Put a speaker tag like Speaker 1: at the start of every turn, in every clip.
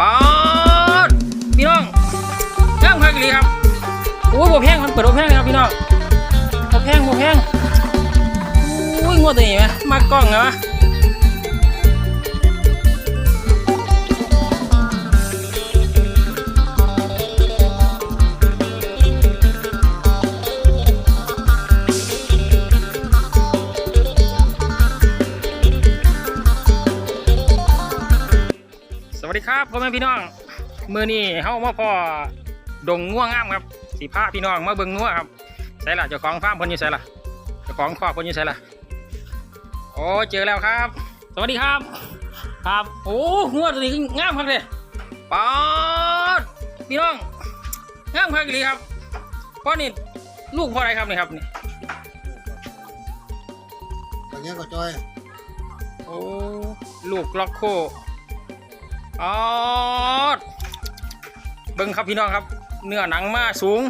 Speaker 1: ปอดพี่น้องงามคักอีหลีครับโอ้ยบวแพงมันเปิดบวแพงเลยครับพี่น้องบวแพงบวแพงโอ้ยงวดตัวนี้ไหมมากล้องเหรอวะ วัสดีครับพ่อแม่พี่น้องมือนี้เฮามาพ่อดงง่วงงามครับสีผ้าพี่น้องมาเบิ่งงัวครับใส่ละเจ้าของฟาร์มเพิ่นอยู่ใส่ละเจ้าของคอกเพิ่นอยู่ใส่ละโอ้เจอแล้วครับ สวัสดีครับ ครับโอ้งัวตัวนี้งามครับเลยปอดพี่น้องงามครับอีหลีครับพ่อนี่ลูกพ่ออะไรครับนี่ครับนี่
Speaker 2: ตอนนี้ก็จอย
Speaker 1: โอ้ลูกล็อกโค ออดเบิ่งครับพี่น้องครับ เนื้อหนังมาสูง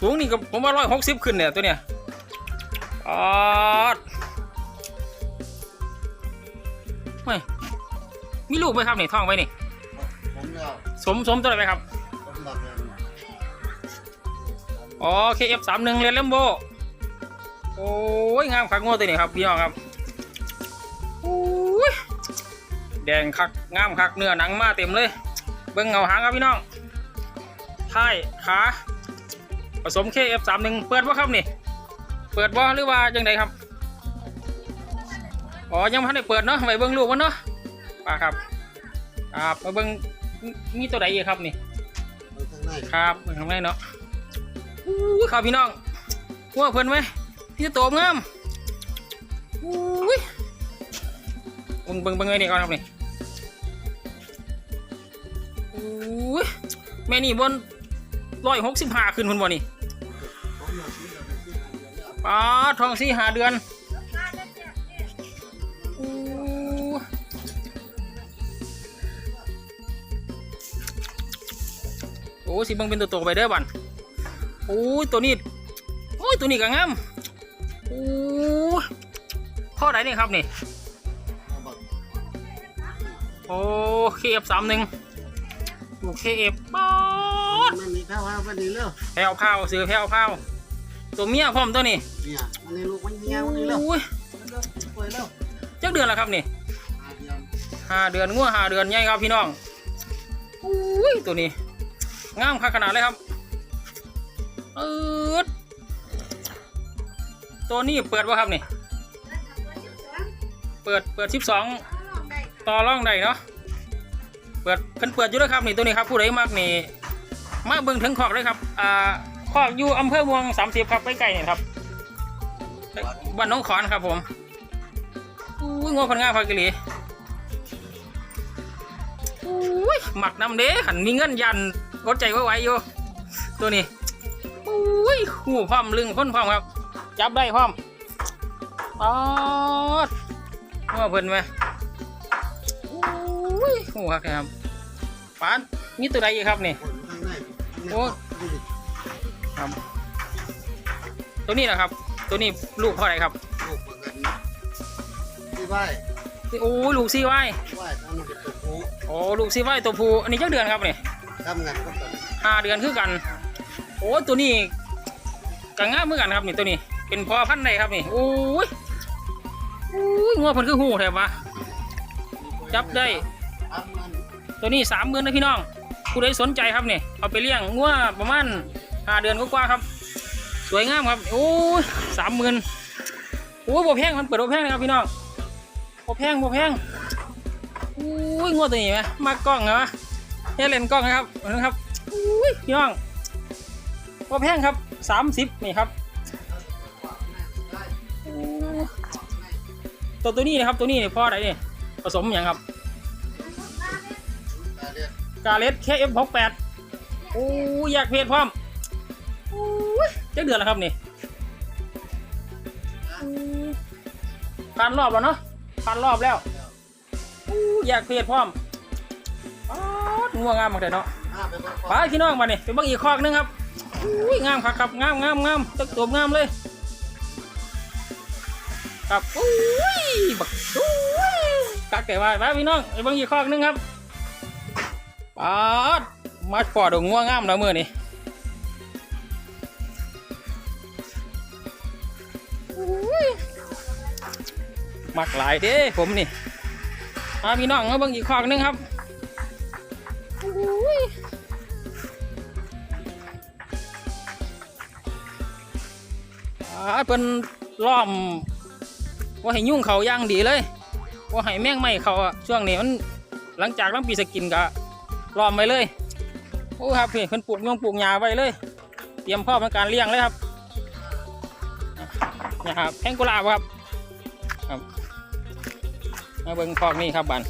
Speaker 1: สูงนี่ก็ผมว่าร้อยหกสิบขึ้นเนี่ยตัวเนี้ยออดไม่มีลูกไหมครับนี่ท้องไว้นี่
Speaker 2: ผมแล้ว
Speaker 1: สมสมตัวอะไรไหมครับ
Speaker 2: ผมหลับแล้ว
Speaker 1: อ๋อ KF สามหนึ่งเรนเลมโบโอ้ยงามคักงวตัวนี้ครับพี่น้องครับ แดงคักงามคักเนื้อหนังมาเต็มเลย เบิ้งเงาหางครับพี่น้องท้ายขาผสม KF สามหนึ่งเปิดว่าครับนี่ เปิดว่าหรือว่าจังไดครับ อ๋อ ยังไม่ได้เปิดเนาะไปเบิ้งลูกมันเนาะป่าครับครับมาเบิ้งมีตัวใดอีกครับนี่
Speaker 2: ไปข้างใน
Speaker 1: ครับเบิ่งข้างในเนาะอู้ครับพี่น้องหัวเพิ่นไหมพี่จะโตงามอู้ยเบิ่งเบิ่งเบิ่งไอ้นี่ก่อนครับนี่ อ้ยแม่นี่บนร้อยหกสิบห้าขึ้นคนบ่นี่
Speaker 2: ผมหลับที่เราไปที่ทางเดียวเนี่ย
Speaker 1: ป้าทองสี่หาเดือนอู้โอ้สิบิ่งเป็นตัวโตไปเด้อบันโอ้ยตัวนี้โอ้ยตัวนี้ก็งามโอ้ยพ่อไหนนี่ครับนี่
Speaker 2: เอาบัก
Speaker 1: โอ้เคเอฟสามหนึ่ง ลูกเคเอฟป๊อด
Speaker 2: มันมีข้าวว่าวันนี้เร็ว
Speaker 1: แพรวพราวซื้อแพรวพราวตัวเมียพร้อมตัวนี้
Speaker 2: เนี่ยวันนี้ลูกมันเงี้ยวันนี้เร็ว
Speaker 1: โอ้ย
Speaker 2: เร็วไปเร็ว
Speaker 1: จักเดือนแล้วครับนี่
Speaker 2: หาเดียว
Speaker 1: ห้าเดือนงัวห้าเดือนใหญ่ครับพี่น้องอุ้ยตัวนี้งามคักขนาดเลยครับเออตัวนี้เปิดวะครับนี่ เปิดเปิดสิบสองต่อร่องได้เนาะ เปิดเพิ่นเปิดอยู่แล้วครับนี่ตัวนี้ครับผู้ใดมักนี่มาเบิ่งถึงขอกเลยครับอ่าขอกอยู่อำเภอเมืองสามสิบครับใกล้ๆนี่ครับบ้านน้องขอนครับผมอุ้ยงอคนง่ามพักกิลีอุ้ยหมักน้ำเด้หันมีเงินยันกดใจไว้ไว้อยู่ตัวนี้อุ้ยหูพร้อมลึงพ้นพร้อมครับ จับได้พร้อมอ๋อว่าเพิ่นไหมอุ้ ยหูครับครับปานนี่ตัวใดอีกครับนี่
Speaker 2: คนข้างใน
Speaker 1: โอ้ครับ ตัวนี้นะครับ ตัวนี้ลูกเท่าไหร่ครับ
Speaker 2: ลูกเหมือนกันที่ไหว้
Speaker 1: โอ้ยลูกซีไว้
Speaker 2: ไหว้ตอนนั้นเป็นตัวผู้
Speaker 1: โอ้ลูกซีไว้ตัวผู้อันนี้จักเดือนครับนี่
Speaker 2: ทำงานก็ตอน
Speaker 1: ห้าเดือนคือกัน โอ้ตัวนี้กังามเหมือนกันครับนี่ตัวนี้ เป็นพอพันธุ์ใดครับนี่โอ้ยโอ้ยงัวเพิ่นคือหูแถบวะจับได้
Speaker 2: ทำงาน
Speaker 1: ตัวนี้สามหมื่นนะพี่น้องผู้ใดสนใจครับเนี่ยเอาไปเลี้ยงงัวประมาณห้าเดือนกว่าครับ สวยงามครับโอ้ยสามหมื่นโอ้ยบ่แพงมันเปิดบ่แพงนะครับพี่น้องบ่แพงบ่แพงโอ้ยงัวตัวนี้ไหมมากล้องเหรอเฮ้ยเล่นกล้องนะครับนะครับโอ้ยพี่น้องบ่แพงครับสามสิบนี่ครับตัวตัวนี้นะครับตัวนี้นี่พ่อไหนนี่ผสมอย่างครับ
Speaker 2: กา
Speaker 1: เลสแค่เอฟหกแปดโอ้ยอยากเพจพร้อมโอ้ยเจะเดือนแล้วครับนี่โอ้ยผ่านรอบแล้วเนาะผ่านรอบแล้วโอ้ยอยากเพจพร้อมป๊าดงัวงามมากเลยเนาะไปพี่น้องมาเนี่ยไปเบิ่งอีกคอกนึงครับอุ้ยงามครับครับงามงามงามตึกตัวงามเลย ครับอุ้ยบักอุ้ยกักแต่ว่าไปพี่น้องไปเบิ่งอีกคอกนึงครับ อาดมาปอดงง่วงงามแล้วมือนี่มักหลายเด้ผมนี่มาพี่น้องมาเบิ่งอีกขอกหนึงครับอุ้ยอาดเพิ่นล้อมว่าให้ยุ่งเขาย่างดีเลยว่าให้แม่งไม่เขาอะช่วงนี้มันหลังจากลำปีสกินกะ ล้อมไว้เลยโอ้ครับพี่เพิ่นปลูกยงปลูกหญ้าไว้เลย เตรียมพร้อมในการเลี้ยงเลยครับนี่ครับแพงกุหลาบครับครับมาเบิ่งคอกนี่ครับบัน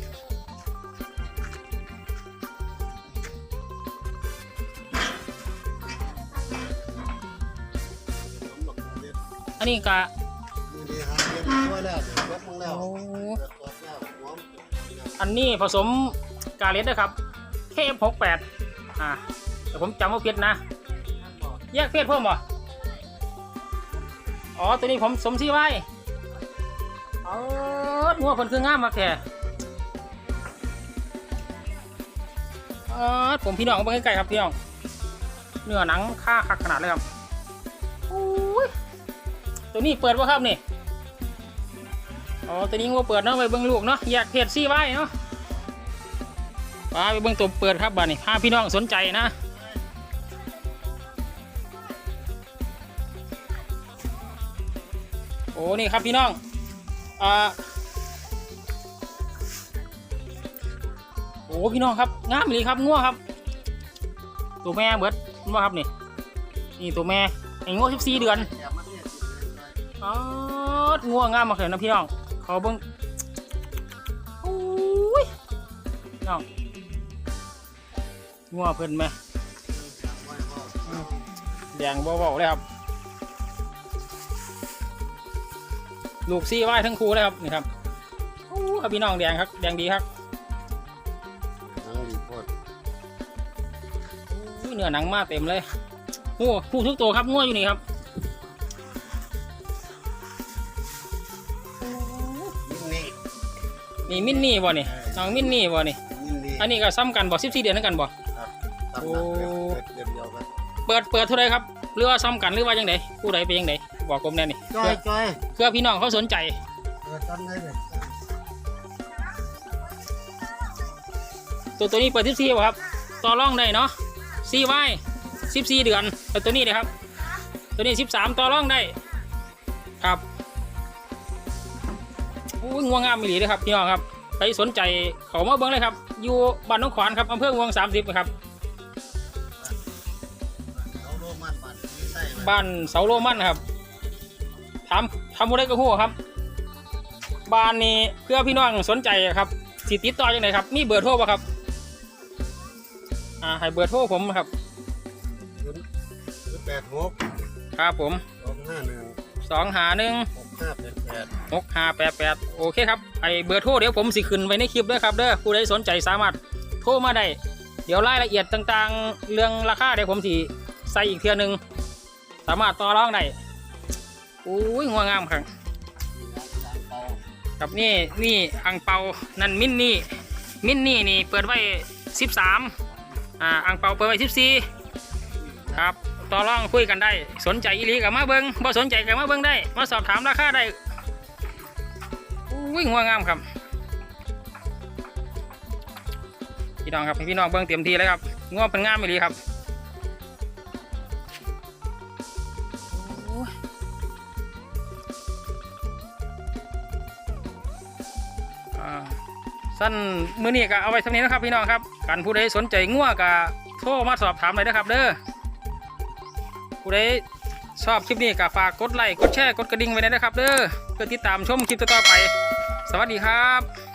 Speaker 2: ผมบอกเรียน
Speaker 1: อันนี้กะ
Speaker 2: นี่ดีครับเรียนช่วยแล้วยกมึงแล้ว
Speaker 1: โอ้
Speaker 2: เปิดตัวแล้วหัวมัน
Speaker 1: อันนี้ผสมกาเลสนะครับ เคฟหกแปดอ่าแต่ผมจำว่าผิดนะ แยกเพศเพิ่มบ่อ๋อ ตัวนี้ผมสมชื่อไว้เอองัวเพิ่นคืองามมากแท้เออผมพี่น้องเอาไปใกล้ๆครับพี่น้อง เนื้อหนังค่าคักขนาดเลยครับโอ้ยตัวนี้เปิดป่ะครับนี่ อ๋อ ตัวนี้งัวเปิดเนาะไปเบิ่งลูกเนาะแยกเพศซี่ไว้เนาะ ไปไปเบิ่งตัวเปิดครับบ้านี่พาพี่น้องสนใจนะโอ้นี่ครับพี่น้องอ่าโอ้พี่น้องครับงามเลยครับงัวครับ ตัวแม่เบิดงัวครับนี่นี่ตัวแม่ไอ้งัวสิบสี่เดือน
Speaker 2: อ๋
Speaker 1: องัวงามมากเลยนะพี่น้องเขาเบิ้งโอ้ยน้อง งัวเพิ่นไหม
Speaker 2: ไว้พ่อ
Speaker 1: แดงเบาๆเลยครับ ลูกซี่ไว้ทั้งคู่เลยครับนี่ครับโอ้ครับพี่น้องแดงครับแดงดีครับ
Speaker 2: หนังดีโคตร
Speaker 1: อุ้ยเนื้อหนังมาเต็มเลยโอ้ผู้ทุกตัวครับงัวอยู่นี่ครับ
Speaker 2: นี่
Speaker 1: นี่มินนี่บ่นี่น้องมินนี่บ่นี่
Speaker 2: นี่นี่
Speaker 1: อันนี้ก็ซ้ำกันบ่สิบสี่เดือนนั่นกันบ่
Speaker 2: ครับ ตามหลักเกิดเดือนเดียวกัน
Speaker 1: เปิดเปิดเท่าไรครับหรือว่าซ้ำกันหรือว่ายังไงผู้ใดเป็นยังไงบอกผมแน่นี่
Speaker 2: จอยจอย
Speaker 1: เพื่อพี่น้องเขาสนใจ
Speaker 2: เกิดตั้งได้เลย
Speaker 1: ตัวตัวนี้เปิดสิบสี่บ่ครับต่อรองได้เนาะสี่ไว้สิบสี่เดือนแต่ตัวนี้เลยครับ ตัวนี้สิบสามต่อรองได้ ครับอู้ยงวงงามมีหลีเลยครับพี่น้องครับใครสนใจเขามาเบิ้งเลยครับ อยู่บ้านน้องขวานครับอำเภอวงสามสิบครับ
Speaker 2: บ้า
Speaker 1: นเสาโรมันนะครับถามทำอะไรก็หัวครับ บ้านนี้เพื่อพี่น้องสนใจครับสิติดต่อยังไงครับ มีเบอร์โทรป่ะครับ อ่าให้เบอร์โทรผมครับ
Speaker 2: ศูนย์ศูนย์แปดหก
Speaker 1: ครับผม
Speaker 2: สองห้าหนึ่ง
Speaker 1: สองหาหนึ่ง
Speaker 2: หกห้าแปดแปด
Speaker 1: หกห้าแปดแปดโอเคครับไอเบอร์โทรเดี๋ยวผมสิขึ้นไว้ในคลิปด้วยครับเด้อผู้ใดสนใจสามารถโทรมาได้เดี๋ยวรายละเอียดต่างๆ เรื่องราคาเดี๋ยวผมสิใส่อีกเทื่อหนึง สามารถต่อรองได้อุ้ยงัวงามครับ
Speaker 2: เตา
Speaker 1: ครับนี่นี่อังเปานั่นมินนี่มินนี่นี่เปิดไว้สิบสามอ่าอังเปาเปิดไว้สิบสี่ครับต่อรองคุยกันได้ สนใจอีหลีกับมาเบิงบ่สนใจกับมาเบิงได้ มาสอบถามราคาได้อุ้ยงัวงามครับพี่น้องครับพี่น้องเบิงเต็มที่เลยครับงัวเป็นงามอีหลีครับ สั้นมือนี้ก็เอาไว้สำนี้นะครับพี่น้องครับการผู้ใดสนใจงัวก็โทรมาสอบถามเลยนะครับ เด้อผู้ใดชอบคลิปนี้ก็ฝากกดไลค์กดแชร์กดกระดิ่งไว้เลยนะครับ เด้อเพื่อติดตามชมคลิปต่อไป สวัสดีครับ